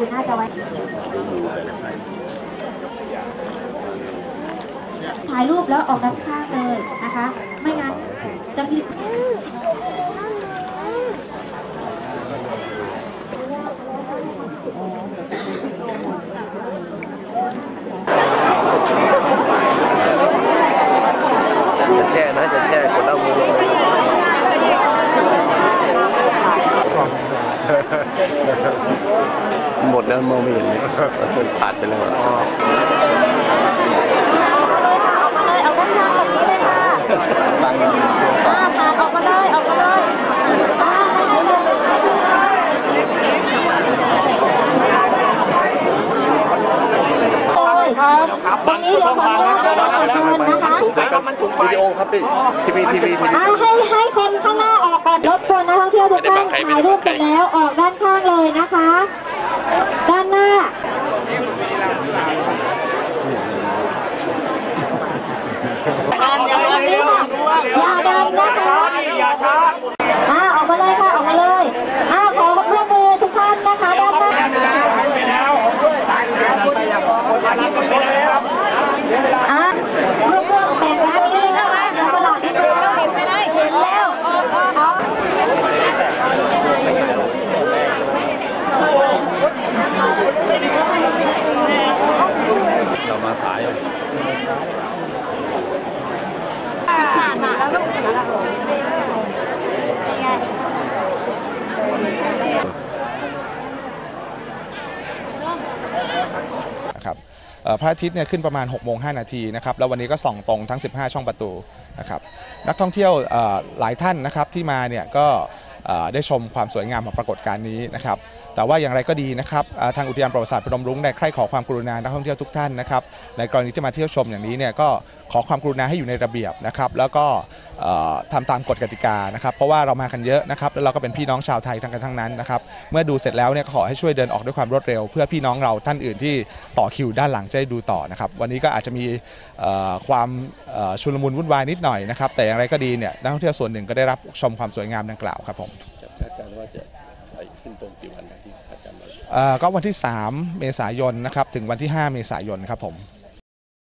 คือน่าจะไว้ถ่ายรูปแล้วออกด้านข้างเลยนะคะ ไม่งั้นจะมีจะแช่นะจะแช่คนเล่ามือลง หมดแล้วมองไม่เห็นมันขาดไปแล้วเลยออกมาเลยออกด้านข้างแบบนี้เลยค่ะตั้งตัวอ่าผ่านออกมาเลยออกมาเลยอ่าให้ให้ลงเลยตรงนี้เดี๋ยวขออนุญาตนะคะขอเชิญนะคะวิดีโอครับพี่ทีวีทีวีให้ให้คนข้างหน้าออกก่อนายรูปกันแล้วออกด้านข้างเลยนะคะ ด้านหน้า อย่าดันนะคะอย่าช้าอ่าออกมาเลยค่ะ ออกมาเลยอ่าขอร่วมมือทุกท่านนะคะด้านหน้าอ่าเรื่องเรื่องแบ่งร้านนี้นะคะเดี๋ยวตลาดที่เราเห็นไปได้เห็นแล้ว เรามาสาย นะครับพระอาทิตย์เนี่ยขึ้นประมาณ6โมง5นาทีนะครับแล้ววันนี้ก็ส่องตรงทั้ง 15 ช่องประตูนะครับนักท่องเที่ยวหลายท่านนะครับที่มาเนี่ยก็ได้ชมความสวยงามของปรากฏการณ์นี้นะครับแต่ว่าอย่างไรก็ดีนะครับทางอุทยานประวัติศาสตร์พนมรุ้งได้ใคร่ขอความกรุณานักท่องเที่ยวทุกท่านนะครับในกรณีที่มาเที่ยวชมอย่างนี้เนี่ยก็ขอความกรุณาให้อยู่ในระเบียบนะครับแล้วก็ ทำตามกฎกติกานะครับเพราะว่าเรามากันเยอะนะครับแล้วเราก็เป็นพี่น้องชาวไทยทั้งกันทั้งนั้นนะครับเมื่อดูเสร็จแล้วเนี่ยก็ขอให้ช่วยเดินออกด้วยความรวดเร็ว เพื่อพี่น้องเราท่านอื่นที่ต่อคิวด้านหลังจะได้ดูต่อนะครับวันนี้ก็อาจจะมีเอ่อความเอ่อชุลมุนวุ่นวายนิดหน่อยนะครับแต่อย่างไรก็ดีเนี่ยนักท่องเที่ยวส่วนหนึ่งก็ได้รับชมความสวยงามดังกล่าวครับผมจะคาดการณ์ว่าจะไปขึ้นตรงกี่วันนะที่คาดการณ์ไว้เอ่อก็วันที่ 3 เมษายนนะครับถึงวันที่ 5 เมษายนครับผม